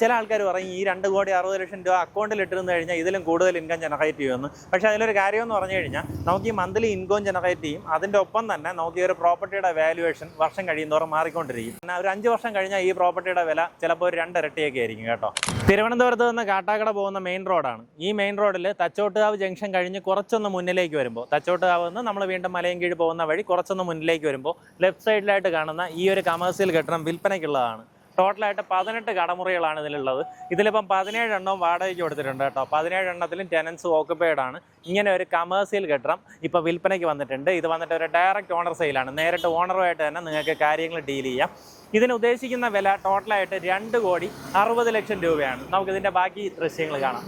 ചില ആൾക്കാർ പറയും ഈ രണ്ട് കോടി അറുപത് ലക്ഷം രൂപ അക്കൗണ്ടിൽ ഇട്ടിരുന്നു കഴിഞ്ഞാൽ ഇതിലും കൂടുതൽ ഇൻകം ജനറേറ്റ് ചെയ്യുമെന്ന്. പക്ഷേ അതിലൊരു കാര്യം എന്ന് പറഞ്ഞു കഴിഞ്ഞാൽ നമുക്ക് ഈ മന്ത്ലി ഇൻകം ജനറേറ്റ് ചെയ്യും. അതിന്റെ ഒപ്പം തന്നെ നമുക്ക് ഈ ഒരു പ്രോപ്പർട്ടിയുടെ വാല്യുവേഷൻ വർഷം കഴിയുന്നതോറും മാറിക്കൊണ്ടിരിക്കും. പിന്നെ ഒരു അഞ്ച് വർഷം കഴിഞ്ഞാൽ ഈ പ്രോപ്പർട്ടിയുടെ വില ചിലപ്പോൾ ഒരു രണ്ടിരട്ടിയൊക്കെ ആയിരിക്കും കേട്ടോ. തിരുവനന്തപുരത്ത് നിന്ന് കാട്ടാക്കട പോകുന്ന മെയിൻ റോഡാണ് ഈ മെയിൻ റോഡിൽ തച്ചോട്ടുകാവ് ജംഗ്ഷൻ കഴിഞ്ഞ് കുറച്ചൊന്ന് മുന്നിലേക്ക് വരുമ്പോൾ തച്ചോട്ടുകാവ് നിന്ന് നമ്മൾ വീണ്ടും മലയും കീഴ് പോകുന്ന വഴി കുറച്ചൊന്ന് മുന്നിലേക്ക് വരുമ്പോൾ ലെഫ്റ്റ് സൈഡിലായിട്ട് കാണുന്ന ഈ ഒരു കമേഴ്സ്യൽ കെട്ടിടം വിൽപ്പനയ്ക്കുള്ളതാണ്. ടോട്ടലായിട്ട് പതിനെട്ട് കടമുറികളാണ് ഇതിലുള്ളത്. ഇതിലിപ്പം പതിനേഴെണ്ണം വാടകയ്ക്ക് കൊടുത്തിട്ടുണ്ട് കേട്ടോ. പതിനേഴെണ്ണത്തിലും ടെനൻസ് ഓക്കുപ്പൈഡ് ആണ്. ഇങ്ങനെ ഒരു കമേഴ്സ്യൽ കെട്ടിടം ഇപ്പോൾ വിൽപ്പനയ്ക്ക് വന്നിട്ടുണ്ട്. ഇത് വന്നിട്ട് ഒരു ഡയറക്റ്റ് ഓണർ സെയിലാണ് നേരിട്ട് ഓണറുമായിട്ട് തന്നെ നിങ്ങൾക്ക് കാര്യങ്ങൾ ഡീൽ ചെയ്യാം. ഇതിന് ഉദ്ദേശിക്കുന്ന വില ടോട്ടലായിട്ട് രണ്ട് കോടി അറുപത് ലക്ഷം രൂപയാണ്. നമുക്കിതിന്റെ ബാക്കി ദൃശ്യങ്ങൾ കാണാം.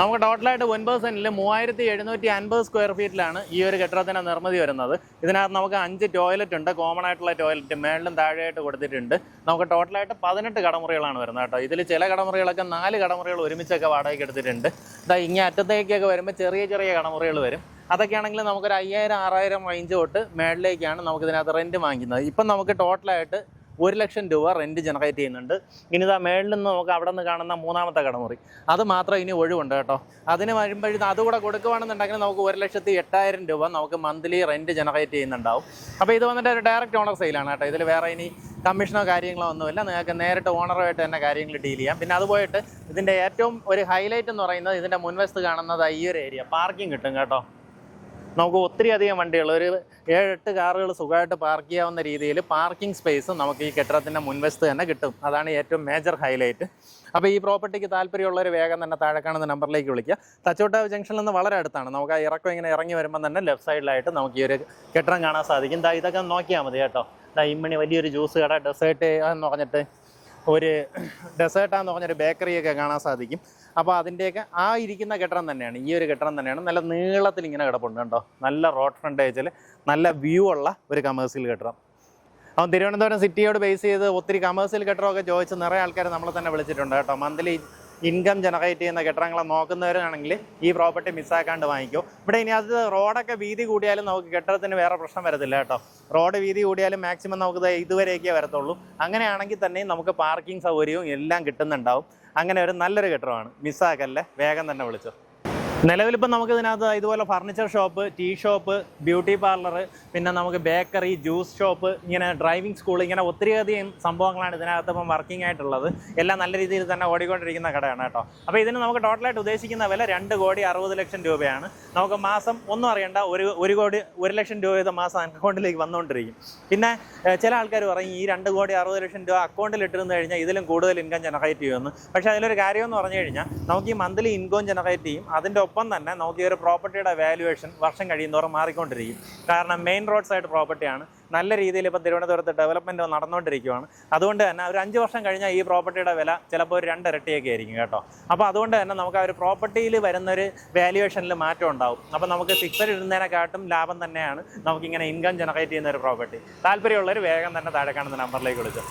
നമുക്ക് ടോട്ടലായിട്ട് ഒൻപത് സെന്റിൽ മൂവായിരത്തി എഴുന്നൂറ്റി അൻപത് സ്ക്വയർ ഫീറ്റിലാണ് ഈ ഒരു കെട്ടിടത്തിന്റെ നിർമ്മിതി വരുന്നത്. ഇതിനകത്ത് നമുക്ക് അഞ്ച് ടോയ്ലറ്റ് ഉണ്ട്. കോമൺ ആയിട്ടുള്ള ടോയ്ലറ്റ് മേളിലും താഴെയായിട്ട് കൊടുത്തിട്ടുണ്ട്. നമുക്ക് ടോട്ടലായിട്ട് പതിനെട്ട് കടമുറികളാണ് വരുന്നത് കേട്ടോ. ഇതിൽ ചില കടമുറികളൊക്കെ നാല് കടമുറികൾ ഒരുമിച്ചൊക്കെ വാടകയ്ക്ക് എടുത്തിട്ടുണ്ട്. ഇതാ ഇങ്ങനെ അറ്റത്തേക്കൊക്കെ വരുമ്പോൾ ചെറിയ ചെറിയ കടമുറികൾ വരും. അതൊക്കെയാണെങ്കിൽ നമുക്കൊരു അയ്യായിരം ആറായിരം റേഞ്ച് തൊട്ട് മേളിലേക്കാണ് നമുക്ക് ഇതിനകത്ത് റെന്റ് വാങ്ങിക്കുന്നത്. ഇപ്പം നമുക്ക് ടോട്ടലായിട്ട് ഒരു ലക്ഷം രൂപ റെന്റ് ജനറേറ്റ് ചെയ്യുന്നുണ്ട്. ഇനി ഇതാ മേളിൽ നിന്ന് നമുക്ക് അവിടെ നിന്ന് കാണുന്ന മൂന്നാമത്തെ കടമുറി. അത് മാത്രം ഇനി ഒഴിവുണ്ട് കേട്ടോ. അതിന് വരുമ്പോഴത്തേക്കും അതുകൂടെ കൊടുക്കുകയാണെന്നുണ്ടെങ്കിൽ നമുക്ക് ഒരു ലക്ഷത്തി എട്ടായിരം രൂപ നമുക്ക് മന്ത്ലി റെന്റ് ജനറേറ്റ് ചെയ്യുന്നുണ്ടാവും. അപ്പോൾ ഇത് വന്നിട്ട് ഒരു ഡയറക്റ്റ് ഓണർ സെയിലാണ് കേട്ടോ. ഇതിൽ വേറെ ഇനി കമ്മീഷനോ കാര്യങ്ങളോ ഒന്നുമില്ല. നിങ്ങൾക്ക് നേരിട്ട് ഓണറുമായിട്ട് തന്നെ കാര്യങ്ങൾ ഡീൽ ചെയ്യാം. പിന്നെ അതുപോയിട്ട് ഇതിന്റെ ഏറ്റവും ഒരു ഹൈലൈറ്റ് എന്ന് പറയുന്നത് ഇതിന്റെ മുൻവശത്ത് കാണുന്നത് ഈ ഒരു ഏരിയ പാർക്കിംഗ് കിട്ടും കേട്ടോ. നമുക്ക് ഒത്തിരി അധികം വണ്ടികൾ. ഒരു ഏഴെട്ട് കാറുകൾ സുഖമായിട്ട് പാർക്ക് ചെയ്യാവുന്ന രീതിയിൽ പാർക്കിംഗ് സ്പേസ് നമുക്ക് ഈ കെട്ടിടത്തിന്റെ മുൻവശത്ത് തന്നെ കിട്ടും. അതാണ് ഏറ്റവും മേജർ ഹൈലൈറ്റ് അപ്പോൾ ഈ പ്രോപ്പർട്ടിക്ക് താല്പര്യമുള്ളവർ വേഗം തന്നെ താഴെ കാണുന്ന നമ്പറിലേക്ക് വിളിക്കുക. തച്ചോട്ടാവ് ജംഗ്ഷനിൽ നിന്ന് വളരെ അടുത്താണ്. നമുക്ക് ആ ഇറക്കം ഇങ്ങനെ ഇറങ്ങി വരുമ്പോൾ തന്നെ ലെഫ്റ്റ് സൈഡിലായിട്ട് നമുക്ക് ഈ ഒരു കെട്ടിടം കാണാൻ സാധിക്കും. ഇതൊക്കെ നോക്കിയാൽ മതി കേട്ടോ. ഇമ്മണി വലിയൊരു ജ്യൂസ് കട ഡെസേർട്ട് എന്ന് പറഞ്ഞിട്ട്. ഒരു ഡെസേർട്ടാന്ന് പറഞ്ഞൊരു ബേക്കറിയൊക്കെ കാണാൻ സാധിക്കും. അപ്പോൾ അതിന്റെയൊക്കെ ആ ഇരിക്കുന്ന കെട്ടിടം തന്നെയാണ്. ഈ ഒരു കെട്ടിടം തന്നെയാണ്. നല്ല നീളത്തിൽ ഇങ്ങനെ കിടപ്പുണ്ട് കേട്ടോ നല്ല റോഡ് ഫ്രണ്ടേജിൽ നല്ല വ്യൂ ഉള്ള ഒരു കമേഴ്സ്യൽ കെട്ടിടം. അവൻ തിരുവനന്തപുരം സിറ്റിയോട് ബേസ് ചെയ്ത് ഒത്തിരി കമേഴ്സ്യൽ കെട്ടിടമൊക്കെ ചോദിച്ച് നിറയെ ആൾക്കാർ നമ്മളെ തന്നെ വിളിച്ചിട്ടുണ്ട് കേട്ടോ. മന്ത്ലി ഇൻകം ജനറേറ്റ് ചെയ്യുന്ന കെട്ടിടങ്ങളെ നോക്കുന്നവരാണെങ്കിൽ ഈ പ്രോപ്പർട്ടി മിസ്സാക്കാണ്ട് വാങ്ങിക്കും. ഇവിടെ ഇനി അത് റോഡൊക്കെ വീതി കൂടിയാലും നമുക്ക് കെട്ടിടത്തിന് വേറെ പ്രശ്നം വരത്തില്ല കേട്ടോ. റോഡ് വീതി കൂടിയാലും മാക്സിമം നമുക്ക് ഇതുവരെയൊക്കെ വരത്തുള്ളൂ. അങ്ങനെയാണെങ്കിൽ തന്നെ നമുക്ക് പാർക്കിംഗ് സൗകര്യവും എല്ലാം കിട്ടുന്നുണ്ടാവും. അങ്ങനെ ഒരു നല്ലൊരു കെട്ടിടമാണ്. മിസ്സാക്കല്ലേ വേഗം തന്നെ വിളിച്ചോ. നിലവിലിപ്പം നമുക്ക് ഇതിനകത്ത് ഇതുപോലെ furniture shop tea shop beauty parlour പിന്നെ നമുക്ക് ബേക്കറി ജ്യൂസ് ഷോപ്പ് ഇങ്ങനെ ഡ്രൈവിംഗ് സ്കൂൾ ഇങ്ങനെ ഒത്തിരിയധികം സംഭവങ്ങളാണ് ഇതിനകത്ത് ഇപ്പം വർക്കിംഗ് ആയിട്ടുള്ളത്. എല്ലാം നല്ല രീതിയിൽ തന്നെ ഓടിക്കൊണ്ടിരിക്കുന്ന കടയാണ് കേട്ടോ. അപ്പോൾ ഇതിന് നമുക്ക് ടോട്ടലായിട്ട് ഉദ്ദേശിക്കുന്ന വില രണ്ട് കോടി അറുപത് ലക്ഷം രൂപയാണ്. നമുക്ക് മാസം ഒന്നും അറിയണ്ട ഒരു ഒരു കോടി ഒരു ലക്ഷം രൂപ വീതം മാസം അക്കൗണ്ടിലേക്ക് വന്നുകൊണ്ടിരിക്കും. പിന്നെ ചില ആൾക്കാർ പറയും ഈ രണ്ട് കോടി അറുപത് ലക്ഷം രൂപ അക്കൗണ്ടിൽ ഇട്ടിരുന്നു കഴിഞ്ഞാൽ ഇതിലും കൂടുതൽ ഇൻകം ജനറേറ്റ് ചെയ്യുമെന്ന്. പക്ഷേ അതിലൊരു കാര്യമെന്ന് പറഞ്ഞു കഴിഞ്ഞാൽ നമുക്ക് ഈ മന്ത്ലി ഇൻകം ജനറേറ്റ് ചെയ്യും. അതിന്റെ ഒപ്പം തന്നെ നമുക്ക് ഈ ഒരു പ്രോപ്പർട്ടിയുടെ വാല്യുവേഷൻ വർഷം കഴിയുന്നതോറും മാറിക്കൊണ്ടിരിക്കും. കാരണം മെയിൻ റോഡ് സൈഡ് പ്രോപ്പർട്ടിയാണ് നല്ല രീതിയിൽ ഇപ്പോൾ തിരുവനന്തപുരത്ത് ഡെവലപ്മെന്റ് നടന്നുകൊണ്ടിരിക്കുകയാണ് അതുകൊണ്ട് തന്നെ ഒരു അഞ്ച് വർഷം കഴിഞ്ഞാൽ ഈ പ്രോപ്പർട്ടിയുടെ വില ചിലപ്പോൾ ഒരു രണ്ടിരട്ടിയൊക്കെ ആയിരിക്കും കേട്ടോ. അപ്പോൾ അതുകൊണ്ട് തന്നെ നമുക്ക് ആ ഒരു പ്രോപ്പർട്ടിയിൽ വരുന്നൊരു വാല്യുവേഷനിൽ മാറ്റം ഉണ്ടാവും. അപ്പോൾ നമുക്ക് ഫിക്സഡ് ഇടുന്നതിനെക്കാട്ടും ലാഭം തന്നെയാണ് നമുക്കിങ്ങനെ ഇൻകം ജനറേറ്റ് ചെയ്യുന്ന ഒരു പ്രോപ്പർട്ടി താല്പര്യമുള്ളവർ വേഗം തന്നെ താഴെ കാണുന്ന നമ്പറിലേക്ക് വിളിച്ചു.